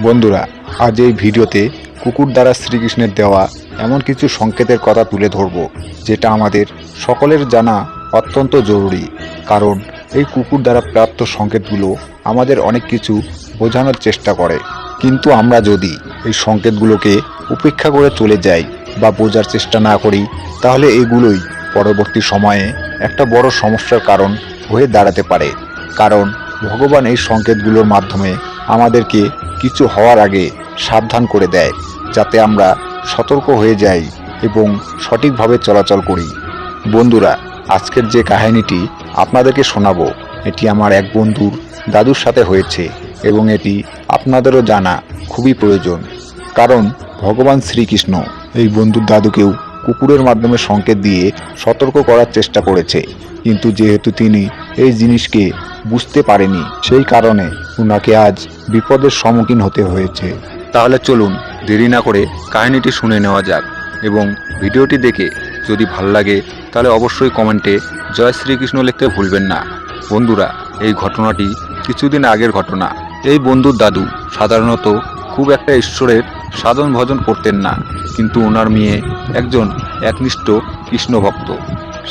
বন্ধুরা, আজ এই ভিডিওতে কুকুর দ্বারা শ্রীকৃষ্ণের দেওয়া এমন কিছু সংকেতের কথা তুলে ধরব, যেটা আমাদের সকলের জানা অত্যন্ত জরুরি। কারণ এই কুকুর দ্বারা প্রাপ্ত সংকেতগুলো আমাদের অনেক কিছু বোঝানোর চেষ্টা করে। কিন্তু আমরা যদি এই সংকেতগুলোকে উপেক্ষা করে চলে যাই বা বোঝার চেষ্টা না করি, তাহলে এগুলোই পরবর্তী সময়ে একটা বড় সমস্যার কারণ হয়ে দাঁড়াতে পারে। কারণ ভগবান এই সংকেতগুলোর মাধ্যমে আমাদেরকে কিছু হওয়ার আগে সাবধান করে দেয়, যাতে আমরা সতর্ক হয়ে যাই এবং সঠিকভাবে চলাচল করি। বন্ধুরা, আজকের যে কাহিনীটি আপনাদেরকে শোনাবো, এটি আমার এক বন্ধুর দাদুর সাথে হয়েছে এবং এটি আপনাদেরও জানা খুবই প্রয়োজন। কারণ ভগবান শ্রীকৃষ্ণ এই বন্ধুর দাদুকেও কুকুরের মাধ্যমে সংকেত দিয়ে সতর্ক করার চেষ্টা করেছে। কিন্তু যেহেতু তিনি এই জিনিসকে বুঝতে পারেনি, সেই কারণে উনাকে আজ বিপদের সম্মুখীন হতে হয়েছে। তাহলে চলুন দেরি না করে কাহিনীটি শুনে নেওয়া যাক এবং ভিডিওটি দেখে যদি ভালো লাগে, তাহলে অবশ্যই কমেন্টে জয় শ্রীকৃষ্ণ লিখতে ভুলবেন না। বন্ধুরা, এই ঘটনাটি কিছুদিন আগের ঘটনা। এই বন্ধুর দাদু সাধারণত খুব একটা ঈশ্বরের সাধন ভজন করতেন না, কিন্তু ওনার মেয়ে একজন একনিষ্ঠ কৃষ্ণ ভক্ত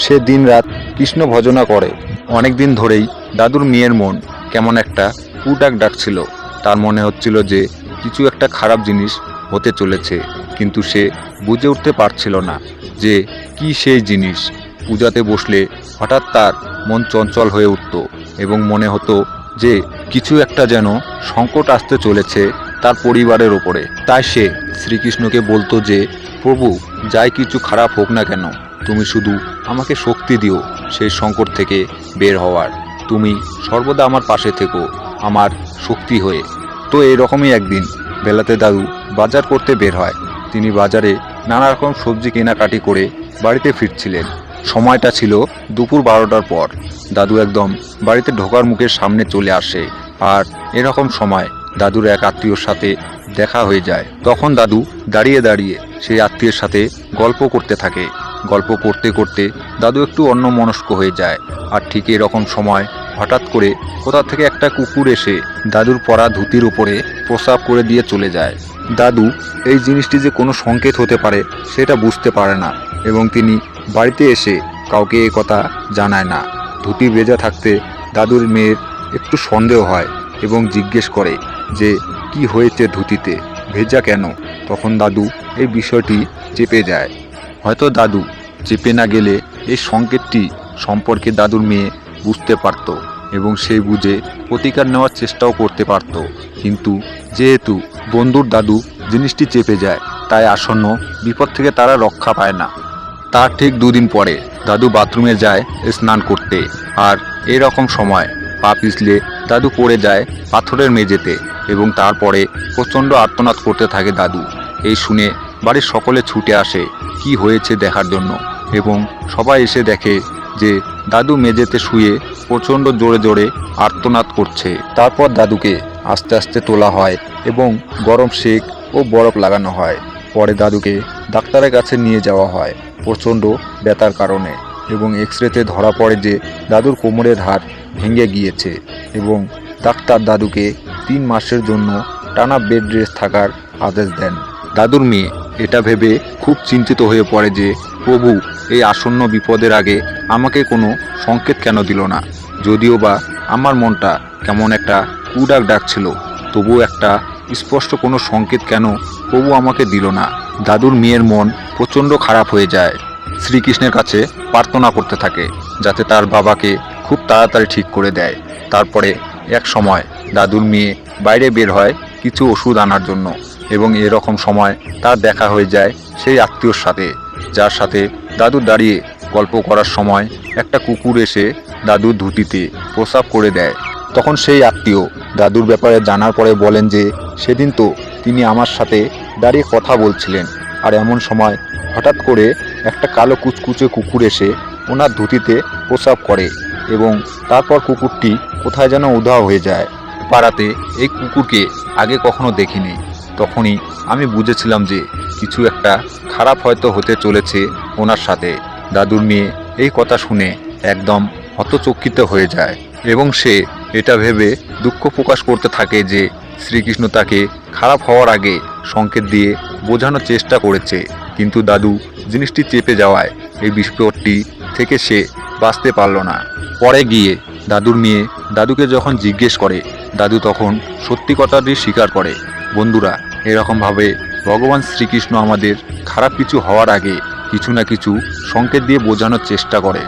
সে দিনরাত কৃষ্ণ ভজনা করে। অনেক দিন ধরেই দাদুর মেয়ের মন কেমন একটা কুটাক ডাকছিল। তার মনে হচ্ছিল যে কিছু একটা খারাপ জিনিস হতে চলেছে, কিন্তু সে বুঝে উঠতে পারছিল না যে কি সেই জিনিস। পূজাতে বসলে হঠাৎ তার মন চঞ্চল হয়ে উঠত এবং মনে হতো যে কিছু একটা যেন সংকট আসতে চলেছে তার পরিবারের ওপরে। তাই সে শ্রীকৃষ্ণকে বলতো যে, প্রভু, যাই কিছু খারাপ হোক না কেন তুমি শুধু আমাকে শক্তি দিও সেই সংকট থেকে বের হওয়ার। তুমি সর্বদা আমার পাশে থেকো, আমার শক্তি হয়ে। তো এরকমই একদিন বেলাতে দাদু বাজার করতে বের হয়। তিনি বাজারে নানা রকম সবজি কেনাকাটি করে বাড়িতে ফিরছিলেন। সময়টা ছিল দুপুর বারোটার পর। দাদু একদম বাড়িতে ঢোকার মুখের সামনে চলে আসে। আর এরকম সময় দাদুর এক আত্মীয়র সাথে দেখা হয়ে যায়। তখন দাদু দাঁড়িয়ে দাঁড়িয়ে সেই আত্মীয়ের সাথে গল্প করতে থাকে। গল্প করতে করতে দাদু একটু অন্যমনস্ক হয়ে যায়। আর ঠিক এরকম সময় হঠাৎ করে কোথা থেকে একটা কুকুর এসে দাদুর পরা ধুতির উপরে প্রসাব করে দিয়ে চলে যায়। দাদু এই জিনিসটি যে কোনো সংকেত হতে পারে সেটা বুঝতে পারে না এবং তিনি বাড়িতে এসে কাউকে এ কথা জানায় না। ধুতি ভেজা থাকতে দাদুর মেয়ের একটু সন্দেহ হয় এবং জিজ্ঞেস করে যে, কি হয়েছে ধুতিতে? ভেজা কেন? তখন দাদু এই বিষয়টি চেপে যায়। হয়তো দাদু চেপে না গেলে এই সংকেতটি সম্পর্কে দাদুর মেয়ে বুঝতে পারত এবং সে বুঝে প্রতিকার নেওয়ার চেষ্টাও করতে পারত। কিন্তু যেহেতু বন্ধুর দাদু জিনিসটি চেপে যায়, তাই আসন্ন বিপদ থেকে তারা রক্ষা পায় না। তার ঠিক দুদিন পরে দাদু বাথরুমে যায় স্নান করতে আর এরকম সময় পা পিছলে দাদু পড়ে যায় পাথরের মেঝেতে এবং তারপরে প্রচণ্ড আর্তনাদ করতে থাকে দাদু। এই শুনে বাড়ির সকলে ছুটে আসে কি হয়েছে দেখার জন্য। এবং সবাই এসে দেখে যে দাদু মেঝেতে শুয়ে প্রচণ্ড জোরে জোরে আর্তনাদ করছে। তারপর দাদুকে আস্তে আস্তে তোলা হয় এবং গরম শেক ও বরফ লাগানো হয়। পরে দাদুকে ডাক্তারের কাছে নিয়ে যাওয়া হয় প্রচণ্ড ব্যথার কারণে এবং এক্স রেতে ধরা পড়ে যে দাদুর কোমরের হাড় ভেঙে গিয়েছে এবং ডাক্তার দাদুকে তিন মাসের জন্য টানা বেড রেস্ট থাকার আদেশ দেন। দাদুর মেয়ে এটা ভেবে খুব চিন্তিত হয়ে পড়ে যে, প্রভু, এই আসন্ন বিপদের আগে আমাকে কোনো সংকেত কেন দিল না? যদিও বা আমার মনটা কেমন একটা কুডাক ডাকছিল তবু একটা স্পষ্ট কোনো সংকেত কেন প্রভু আমাকে দিল না? দাদুর মেয়ের মন প্রচণ্ড খারাপ হয়ে যায়। শ্রীকৃষ্ণের কাছে প্রার্থনা করতে থাকে, যাতে তার বাবাকে খুব তাড়াতাড়ি ঠিক করে দেয়। তারপরে এক সময় দাদুর মেয়ে বাইরে বের হয় কিছু ওষুধ আনার জন্য। এবং এরকম সময় তার দেখা হয়ে যায় সেই আত্মীয়র সাথে, যার সাথে দাদু দাঁড়িয়ে গল্প করার সময় একটা কুকুর এসে দাদুর ধুতিতে প্রসাব করে দেয়। তখন সেই আত্মীয় দাদুর ব্যাপারে জানার পরে বলেন যে, সেদিন তো তিনি আমার সাথে দাঁড়িয়ে কথা বলছিলেন আর এমন সময় হঠাৎ করে একটা কালো কুচকুচে কুকুর এসে ওনার ধুতিতে প্রসাব করে এবং তারপর কুকুরটি কোথায় যেন উধাও হয়ে যায়। পাড়াতে এই কুকুরকে আগে কখনো দেখিনি। তখনই আমি বুঝেছিলাম যে কিছু একটা খারাপ হয়তো হতে চলেছে ওনার সাথে। দাদুর মেয়ে এই কথা শুনে একদম হতচকিত হয়ে যায় এবং সে এটা ভেবে দুঃখ প্রকাশ করতে থাকে যে শ্রীকৃষ্ণ তাকে খারাপ হওয়ার আগে সংকেত দিয়ে বোঝানোর চেষ্টা করেছে। কিন্তু দাদু জিনিসটি চেপে যাওয়ায় এই বিস্ফোরটি থেকে সে বাঁচতে পারল না। পরে গিয়ে দাদুর মেয়ে দাদুকে যখন জিজ্ঞেস করে, দাদু তখন সত্যি কথাটি স্বীকার করে। বন্ধুরা, এরকমভাবে ভগবান শ্রীকৃষ্ণ আমাদের খারাপ কিছু হওয়ার আগে কিছু না কিছু সংকেত দিয়ে বোঝানোর চেষ্টা করে।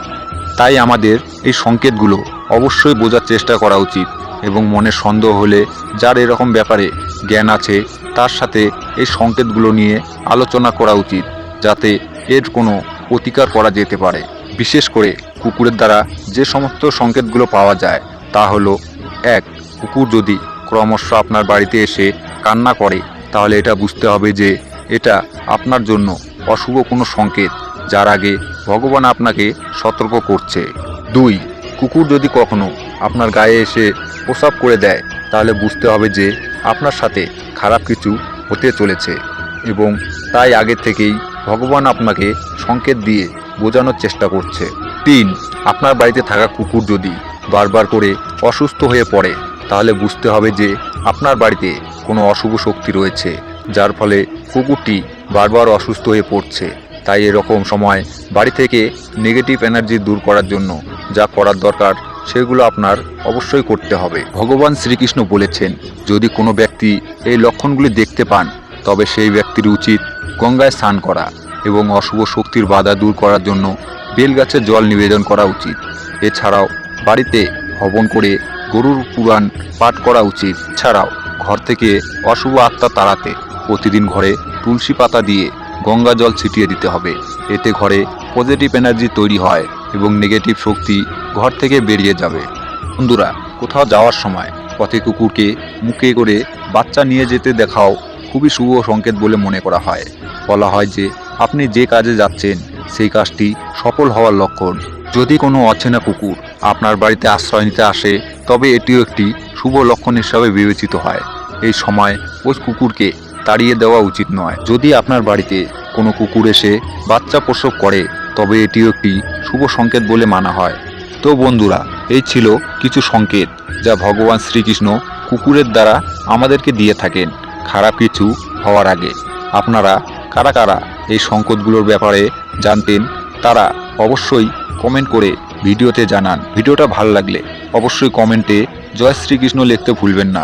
তাই আমাদের এই সংকেতগুলো অবশ্যই বোঝার চেষ্টা করা উচিত এবং মনে সন্দেহ হলে যার এরকম ব্যাপারে জ্ঞান আছে, তার সাথে এই সংকেতগুলো নিয়ে আলোচনা করা উচিত, যাতে এর কোনো প্রতিকার করা যেতে পারে। বিশেষ করে কুকুরের দ্বারা যে সমস্ত সংকেতগুলো পাওয়া যায়, তা হলো, এক, কুকুর যদি ক্রমশ আপনার বাড়িতে এসে কান্না করে, তাহলে এটা বুঝতে হবে যে এটা আপনার জন্য অশুভ কোনো সংকেত, যার আগে ভগবান আপনাকে সতর্ক করছে। দুই, কুকুর যদি কখনো আপনার গায়ে এসে প্রসাব করে দেয়, তাহলে বুঝতে হবে যে আপনার সাথে খারাপ কিছু হতে চলেছে এবং তাই আগে থেকেই ভগবান আপনাকে সংকেত দিয়ে বোঝানোর চেষ্টা করছে। তিন, আপনার বাড়িতে থাকা কুকুর যদি বারবার করে অসুস্থ হয়ে পড়ে তাহলে বুঝতে হবে যে আপনার বাড়িতে কোনো অশুভ শক্তি রয়েছে, যার ফলে কুকুরটি বারবার অসুস্থ হয়ে পড়ছে। তাই এরকম সময় বাড়ি থেকে নেগেটিভ এনার্জি দূর করার জন্য যা করার দরকার, সেগুলো আপনার অবশ্যই করতে হবে। ভগবান শ্রীকৃষ্ণ বলেছেন, যদি কোনো ব্যক্তি এই লক্ষণগুলি দেখতে পান, তবে সেই ব্যক্তির উচিত গঙ্গায় স্নান করা এবং অশুভ শক্তির বাধা দূর করার জন্য বেলগাছের জল নিবেদন করা উচিত। এছাড়াও বাড়িতে হবন করে গরুর পুরাণ পাঠ করা উচিত। ছাড়াও, ঘর থেকে অশুভ আত্মা তাড়াতে প্রতিদিন ঘরে তুলসী পাতা দিয়ে গঙ্গা জল ছিটিয়ে দিতে হবে। এতে ঘরে পজিটিভ এনার্জি তৈরি হয় এবং নেগেটিভ শক্তি ঘর থেকে বেরিয়ে যাবে। বন্ধুরা, কোথাও যাওয়ার সময় পথে কুকুরকে মুখে করে বাচ্চা নিয়ে যেতে দেখাও খুবই শুভ সংকেত বলে মনে করা হয়। বলা হয় যে, আপনি যে কাজে যাচ্ছেন, সেই কাজটি সফল হওয়ার লক্ষণ। যদি কোনো অচেনা কুকুর আপনার বাড়িতে আশ্রয় নিতে আসে, তবে এটিও একটি শুভ লক্ষণ হিসাবে বিবেচিত হয়। এই সময় ওই কুকুরকে তাড়িয়ে দেওয়া উচিত নয়। যদি আপনার বাড়িতে কোনো কুকুর এসে বাচ্চা প্রসব করে, তবে এটিও একটি শুভ সংকেত বলে মানা হয়। তো বন্ধুরা, এই ছিল কিছু সংকেত যা ভগবান শ্রীকৃষ্ণ কুকুরের দ্বারা আমাদেরকে দিয়ে থাকেন। খারাপ কিছু হওয়ার আগে। আপনারা কারা কারা এই সংকেতগুলোর ব্যাপারে জানতেন, তারা অবশ্যই কমেন্ট করে ভিডিওতে জানান। ভিডিওটা ভালো লাগলে অবশ্যই কমেন্টে জয় শ্রীকৃষ্ণ লিখতে ভুলবেন না।